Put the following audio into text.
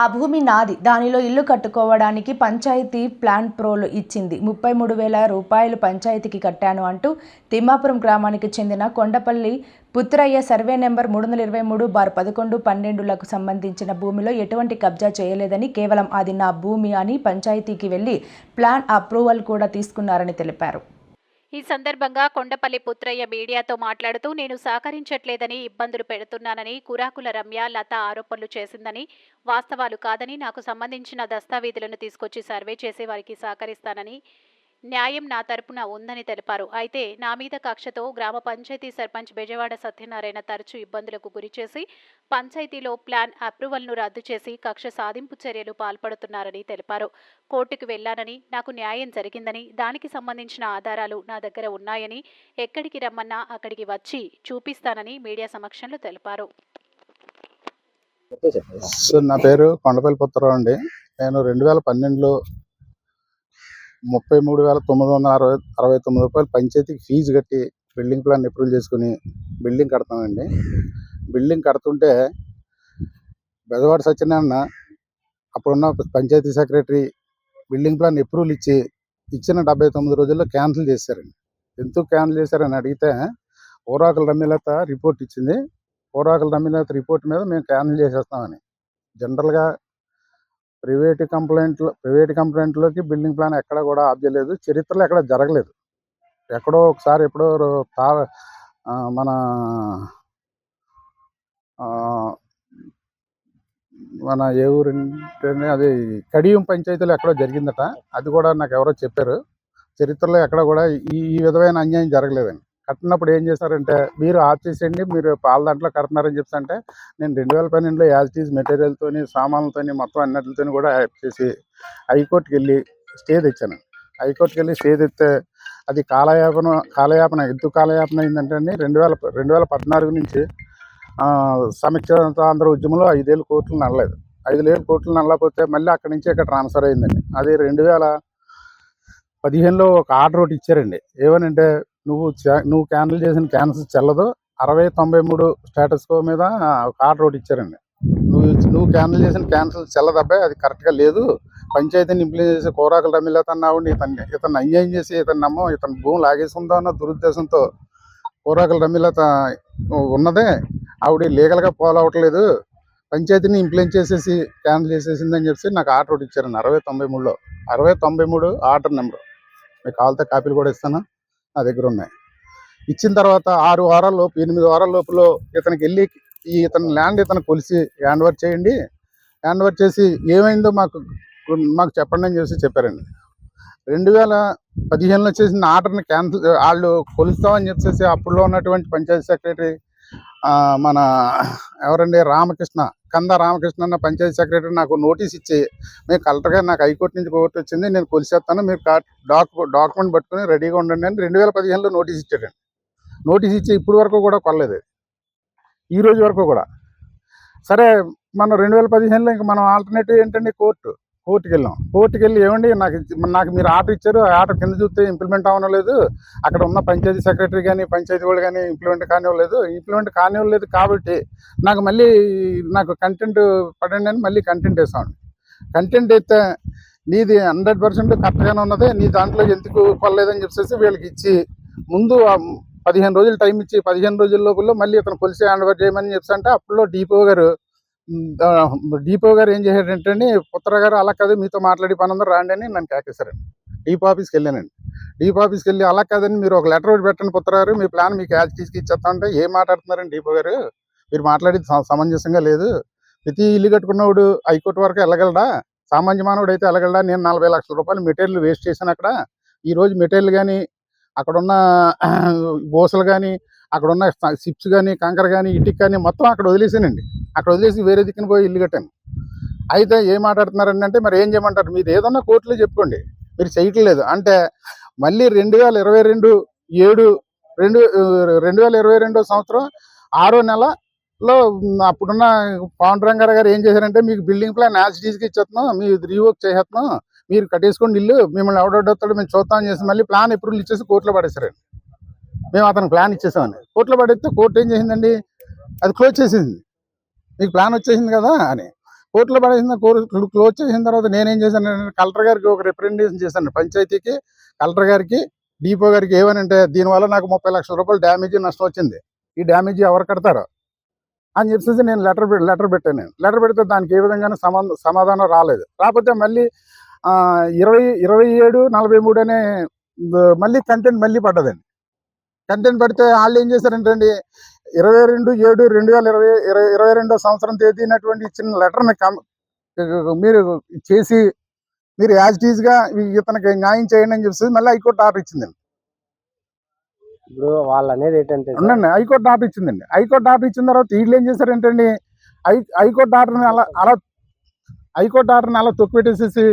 ఆ భూమి నాది. దానిలో ఇల్లు కట్టుకోవడానికి పంచాయతీ ప్లాన్ ప్రోలు ఇచ్చింది. ముప్పై మూడు వేల రూపాయలు పంచాయతీకి కట్టాను అంటూ తిమ్మాపురం గ్రామానికి చెందిన కొండపల్లి పుత్రయ్య సర్వే నెంబర్ మూడు వందల ఇరవై మూడు బార్ పదకొండు పన్నెండులకు సంబంధించిన భూమిలో ఎటువంటి కబ్జా చేయలేదని కేవలం అది నా భూమి అని పంచాయతీకి వెళ్ళి ప్లాన్ అప్రూవల్ కూడా తీసుకున్నారని తెలిపారు. ఈ సందర్భంగా కొండపల్లి పుత్రయ్య మీడియాతో మాట్లాడుతూ నేను సహకరించట్లేదని ఇబ్బందులు పెడుతున్నానని కురాకుల రమ్య లత ఆరోపణలు చేసిందని వాస్తవాలు కాదని నాకు సంబంధించిన దస్తావేజులను తీసుకొచ్చి సర్వే చేసి వారికి సహకరిస్తానని న్యాయం నా తరపున ఉందని తెలిపారు. అయితే నా మీద కక్షతో గ్రామ పంచాయతీ సర్పంచ్ బెజవాడ సత్యనారాయణ తరచూ ఇబ్బందులకు గురిచేసి పంచాయతీలో ప్లాన్ అప్రూవల్ను రద్దు చేసి కక్ష సాధింపు చర్యలు పాల్పడుతున్నారని తెలిపారు. కోర్టుకు వెళ్ళానని నాకు న్యాయం జరిగిందని దానికి సంబంధించిన ఆధారాలు నా దగ్గర ఉన్నాయని ఎక్కడికి రమ్మన్నా అక్కడికి వచ్చి చూపిస్తానని మీడియా సమక్షంలో తెలిపారు. నా పేరు కొండపల్లి పుత్రరావు అండి. నేను రెండు వేల పన్నెండులో ముప్పై మూడు వేల తొమ్మిది వందల అరవై అరవై తొమ్మిది రూపాయలు పంచాయతీకి ఫీజు కట్టి బిల్డింగ్ ప్లాన్ అప్రూవల్ చేసుకుని బిల్డింగ్ కడతామండి. బిల్డింగ్ కడుతుంటే బెదవాడు సత్యనారాయణ అప్పుడున్న panchayat secretary building plan approval ఇచ్చి ఇచ్చిన డెబ్బై తొమ్మిది రోజుల్లో క్యాన్సిల్ చేశారండి. ఎందుకు క్యాన్సిల్ చేశారని అడిగితే ఓరాకుల రమ్యలత రిపోర్ట్ ఇచ్చింది. ఓరాకుల రమ్యలత రిపోర్ట్ మీద మేము క్యాన్సిల్ చేసేస్తామని. జనరల్గా ప్రైవేట్ కంప్లైంట్లో ప్రైవేట్ కంప్లైంట్లోకి బిల్డింగ్ ప్లాన్ ఎక్కడ కూడా ఆబ్జలేదు చరిత్రలో ఎక్కడ జరగలేదు. ఎక్కడో ఒకసారి ఎప్పుడో రో- మన మన ఏ ఊరింటే అది కడియం పంచాయతీలో ఎక్కడో జరిగిందట. అది కూడా నాకు ఎవరో చెప్పారు. చరిత్రలో ఎక్కడ కూడా ఈ ఈ విధమైన అన్యాయం జరగలేదండి. కట్టినప్పుడు ఏం చేశారంటే మీరు ఆఫ్ చేసేయండి మీరు పాల దాంట్లో కడుతున్నారని చెప్తా అంటే నేను రెండు వేల పన్నెండులో యాజ్ టీజ్ మెటీరియల్తోని సామాన్లతోని మొత్తం అన్నిటితో కూడా యాప్ చేసి హైకోర్టుకి వెళ్ళి స్టే తెచ్చాను. హైకోర్టుకి వెళ్ళి స్టే తెస్తే అది కాలయాపన కాలయాపన ఎద్దు కాలయాపన అయిందంటే అండి రెండు వేల రెండు వేల పద్నాలుగు నుంచి సమీక్షాంధ్ర ఉద్యమంలో ఐదేళ్ళు కోట్లు నడలేదు. ఐదులేళ్ళు కోర్టులు నల్లకపోతే మళ్ళీ అక్కడి నుంచి ఇక్కడ ట్రాన్స్ఫర్ అయిందండి. అది రెండు వేల పదిహేనులో ఒక ఆర్డర్ ఒకటి ఇచ్చారండి. ఏమనంటే నువ్వు చా- నువ్వు క్యాన్సిల్ చేసిన క్యాన్సిల్ చెల్లదు. అరవై తొంభై మూడు స్టేటస్ కో మీద ఒక ఆర్డర్ ఒకటి ఇచ్చారండి. నువ్వు నువ్వు క్యాన్సిల్ చేసిన క్యాన్సిల్ చెల్లదబ్బాయి అది కరెక్ట్గా లేదు. పంచాయతీని ఇంప్లిమెంట్ చేసి కోరాకుల రమ్మిలేతన్నావు ఇతన్ని ఇతను అన్యాయం చేసి ఇతను నమ్మం ఇతను భూమి లాగేసుకుందాం అన్న దురుద్దేశంతో కోరాకుల రమ్మిలేత ఉన్నదే. ఆవిడ లీగల్గా ఫాలో అవ్వట్లేదు పంచాయతీని ఇంప్లిమెంట్ చేసేసి క్యాన్సిల్ చేసేసిందని చెప్పి నాకు ఆర్డర్ ఒకటి ఇచ్చారండి అరవై తొంభై మూడులో. అరవై తొంభై మూడు ఆర్డర్ నెంబర్ మీకు కావాలితే కాపీలు కూడా ఇస్తాను. నా దగ్గర ఉన్నాయి. ఇచ్చిన తర్వాత ఆరు వారాల లోపు ఎనిమిది వారాల లోపల ఇతనికి వెళ్ళి ఈ ఇతని ల్యాండ్ ఇతను కొలిసి హ్యాండ్ ఓవర్ చేయండి. హ్యాండ్ ఓవర్ చేసి ఏమైందో మాకు మాకు చెప్పండి అని చెప్పి చెప్పారండి. రెండు వేల పదిహేనులో చేసిన ఆర్డర్ని క్యాన్సిల్ వాళ్ళు కొలుస్తామని చెప్పేసి అప్పుడులో ఉన్నటువంటి పంచాయతీ సెక్రటరీ మన ఎవరండి? రామకృష్ణ కంద రామకృష్ణ అన్న పంచాయతీ సెక్రటరీ నాకు నోటీస్ ఇచ్చి మేము కలెక్టర్ గారు నాకు హైకోర్టు నుంచి కోర్టు వచ్చింది నేను కొలిసేస్తాను మీరు డాక్యు డాక్యుమెంట్ పట్టుకుని రెడీగా ఉండండి అని రెండు వేల పదిహేనులో నోటీస్ ఇచ్చాడండి. నోటీస్ ఇచ్చి ఇప్పుడు వరకు కూడా కొనలేదు ఈ రోజు వరకు కూడా. సరే మనం రెండు వేల పదిహేనులో ఇంకా మనం ఆల్టర్నేటివ్ ఏంటండి కోర్టు? కోర్టుకి వెళ్ళాం కోర్టుకి వెళ్ళి ఏమండి నాకు నాకు మీరు ఆర్డర్ ఇచ్చారు ఆ ఆర్డర్ కింద చూస్తే ఇంప్లిమెంట్ అవ్వడం లేదు అక్కడ ఉన్న పంచాయతీ సెక్రటరీ కానీ పంచాయతీ వాళ్ళు కానీ ఇంప్లిమెంట్ కానివ్వలేదు. ఇంప్లిమెంట్ కానివ్వలేదు కాబట్టి నాకు మళ్ళీ నాకు కంటెంట్ పడండి అని మళ్ళీ కంటెంట్ వేసామండి కంటెంట్ అయితే నీది హండ్రెడ్ పర్సెంట్ కరెక్ట్గానే ఉన్నది నీ దాంట్లో ఎందుకు కొనలేదని చెప్పేసి వీళ్ళకి ఇచ్చి ముందు పదిహేను రోజులు టైం ఇచ్చి పదిహేను రోజుల లోపల మళ్ళీ ఇతను కొలిసి హ్యాండ్ ఓవర్ చేయమని చెప్పి అంటే అప్పుడులో డిపో గారు డిపో గారు ఏం చేశారంటే అండి పుత్ర గారు అలా కాదు మీతో మాట్లాడి పని అందరూ రాండి అని నన్ను కేకేశారండి. డీపో ఆఫీస్కి వెళ్ళానండి. డీపో ఆఫీస్కి వెళ్ళి అలా కాదని మీరు ఒక లెటర్ ఒకటి పెట్టండి పుత్ర గారు మీ ప్లాన్ మీకు యాజ్ తీసుకు ఇచ్చేస్తా అంటే ఏం మాట్లాడుతున్నారండి డీపో గారు? మీరు మాట్లాడేది సమంజసంగా లేదు. ప్రతి ఇల్లు కట్టుకున్నవాడు హైకోర్టు వరకు వెళ్ళగలడా? సామాన్య మానవుడు అయితే వెళ్ళగలడా? నేను నలభై లక్షల రూపాయలు మెటీరియల్ వేస్ట్ చేశాను అక్కడ. ఈ రోజు మెటీరియల్ కానీ అక్కడ ఉన్న బోసలు కానీ అక్కడ ఉన్న సిప్స్ కానీ కంకర కానీ ఇటుక కానీ మొత్తం అక్కడ వదిలేసానండి. అక్కడ వదిలేసి వేరే దిక్కున పోయి ఇల్లు కట్టాను. అయితే ఏం మాట్లాడుతున్నారండి అంటే మరి ఏం చేయమంటారు? మీరు ఏదన్నా కోర్టులో చెప్పుకోండి. మీరు చేయట్లేదు. అంటే మళ్ళీ రెండు వేల ఇరవై రెండు ఏడు రెండు రెండు వేల ఇరవై రెండో సంవత్సరం ఆరో నెలలో అప్పుడున్న పవన్ రంగారావు గారు ఏం చేశారంటే మీకు బిల్డింగ్ ప్లాన్ యాజ్ డీజ్కి ఇచ్చేస్తున్నాం. మీరు రీవర్క్ చేసేస్తున్నాం. మీరు కట్టేసుకోండి ఇల్లు. మిమ్మల్ని ఎవడొడ్డొస్తాడు మేము చూస్తాం చేసి మళ్ళీ ప్లాన్ ఎప్పుడు ఇచ్చేసి కోర్టులో పడేశారండి. మేము అతనికి ప్లాన్ ఇచ్చేసామని కోర్టులో పడేస్తే కోర్టు ఏం చేసిందండి? అది క్లోజ్ చేసింది. మీకు ప్లాన్ వచ్చేసింది కదా అని. కోర్టులో పడేసిన కోర్టు క్లోజ్ చేసిన తర్వాత నేనేం చేశాను కలెక్టర్ గారికి ఒక రిప్రజెంటేషన్ చేశాను పంచాయతీకి కలెక్టర్ గారికి డిపో గారికి ఏమనంటే దీనివల్ల నాకు ముప్పై లక్షల రూపాయలు డ్యామేజ్ నష్టం వచ్చింది. ఈ డ్యామేజ్ ఎవరు కడతారు? అని చెప్పేసి నేను లెటర్ లెటర్ పెట్టాను నేను. లెటర్ పెడితే దానికి ఏ విధంగానే సమాధానం సమాధానం రాలేదు. రాకపోతే మళ్ళీ ఇరవై ఇరవై ఏడు నలభై మూడు అనే మళ్ళీ కంటెంట్ మళ్ళీ పడ్డదండి. కంటెంట్ పడితే వాళ్ళు ఏం చేశారంటే అండి ఇరవై రెండు ఏడు రెండు వేల ఇరవై ఇరవై ఇరవై రెండో సంవత్సరం తేదీనటువంటి ఇచ్చిన లెటర్ని మీరు చేసి మీరు యాజ్ టీజ్గా ఇతనికి న్యాయం చేయండి అని చెప్పేసి మళ్ళీ హైకోర్టు ఆర్డర్ ఇచ్చిందండి. ఇప్పుడు వాళ్ళు అనేది ఏంటంటే ఉండండి హైకోర్టు ఆర్డర్ ఇచ్చిందండి. హైకోర్టు ఆర్డర్ ఇచ్చిన తర్వాత వీళ్ళు ఏం చేశారంటండి హై హైకోర్టు ఆర్డర్ని అలా అలా హైకోర్టు ఆర్డర్ని అలా తొక్కిపెట్టేసేసి